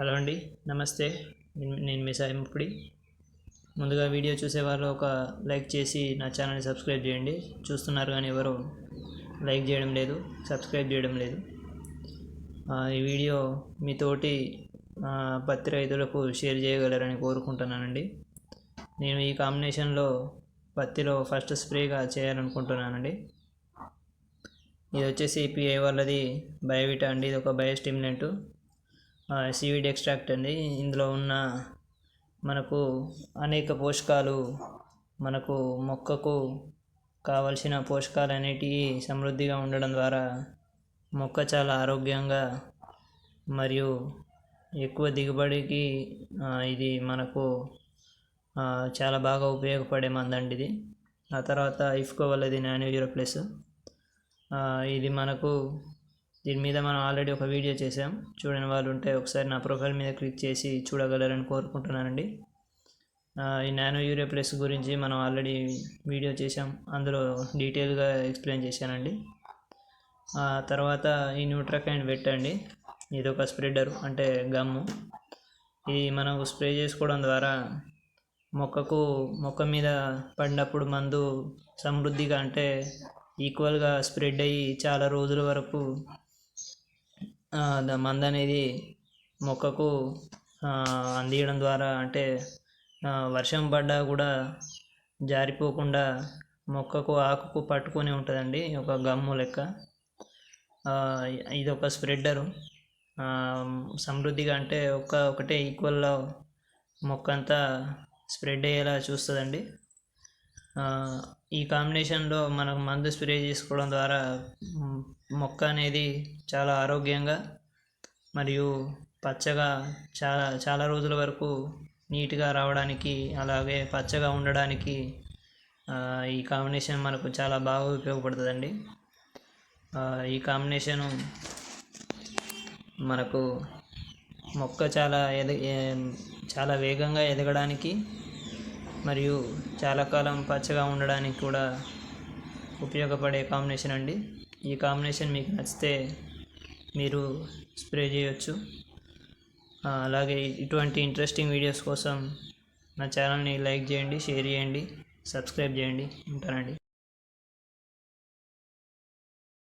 Hello అండి నమస్తే. నేను- మీ సాయి ముందుగా వీడియో చూసే వాళ్ళు ఒక లైక్ చేసి నా ఛానల్ని సబ్స్క్రైబ్ చేయండి. చూస్తున్నారు కానీ ఎవరు లైక్ చేయడం లేదు సబ్స్క్రైబ్ చేయడం లేదు. ఈ వీడియో మీతోటి ఆ, పత్తి రైతులకు షేర్ చేయగలరని కోరుకుంటున్నానండి. నేను ఈ కాంబినేషన్లో పత్తిలో ఫస్ట్ స్ప్రేగా చేయాలనుకుంటున్నానండి. ఇది వచ్చేసి పిఐ వాళ్ళది బయోవిటా అండి. ఇది ఒక బయో స్టిమ్యులెంట్ సివిడ్ ఎక్స్ట్రాక్ట్ అండి. ఇందులో ఉన్న మనకు అనేక పోషకాలు మనకు మొక్కకు కావలసిన పోషకాలు అనేటివి సమృద్ధిగా ఉండడం ద్వారా మొక్క చాలా ఆరోగ్యంగా మరియు ఎక్కువ దిగుబడికి ఇది మనకు చాలా బాగా ఉపయోగపడే మందండి ఇది. ఆ తర్వాత ఇఫ్కో వాళ్ళది నానో జీరో ప్లస్ ఇది మనకు దీని మీద మనం ఆల్రెడీ ఒక వీడియో చేసాం చూడని వాళ్ళు ఉంటే ఒకసారి నా ప్రొఫైల్ మీద క్లిక్ చేసి చూడగలరని కోరుకుంటున్నానండి. ఈ నానో యూరియా ప్లస్ గురించి మనం ఆల్రెడీ వీడియో చేసాం అందులో డీటెయిల్గా ఎక్స్ప్లెయిన్ చేశానండి. తర్వాత ఈ న్యూట్రకైండ్ పెట్టండి. ఇది ఒక స్ప్రెడర్ అంటే గమ్ము. ఇది మనం స్ప్రే చేసుకోవడం ద్వారా మొక్కకు మొక్క మీద పడినప్పుడు మందు సమృద్ధిగా అంటే ఈక్వల్గా స్ప్రెడ్ అయ్యి చాలా రోజుల వరకు మందు అనేది మొక్కకు ఆ, అందియడం ద్వారా అంటే వర్షం పడ్డా కూడా జారిపోకుండా మొక్కకు ఆకుకు పట్టుకొని ఉంటుందండి ఒక గమ్ము లెక్క. ఇది ఒక స్ప్రెడ్డరు. సమృద్ధిగా అంటే ఒక ఒకటే ఈక్వల్లో మొక్క అంతా స్ప్రెడ్ అయ్యేలా చూస్తుందండి. ఈ కాంబినేషన్లో మనకు మందు స్ప్రే చేసుకోవడం ద్వారా మొక్క అనేది చాలా ఆరోగ్యంగా మరియు పచ్చగా చాలా చాలా రోజుల వరకు నీట్గా రావడానికి అలాగే పచ్చగా ఉండడానికి ఈ కాంబినేషన్ మనకు చాలా బాగా ఉపయోగపడుతుందండి. ఈ కాంబినేషను మనకు మొక్క చాలా ఎద చాలా వేగంగా ఎదగడానికి మరియు చాలా కాలం పచ్చగా ఉండడానికి కూడా ఉపయోగపడే కాంబినేషన్ అండి. ఈ కాంబినేషన్ మీకు నచ్చితే మీరు స్ప్రే చేయొచ్చు. అలాగే ఇటువంటి ఇంట్రెస్టింగ్ వీడియోస్ కోసం నా ఛానల్ని లైక్ చేయండి షేర్ చేయండి సబ్స్క్రైబ్ చేయండి. ఉంటానండి.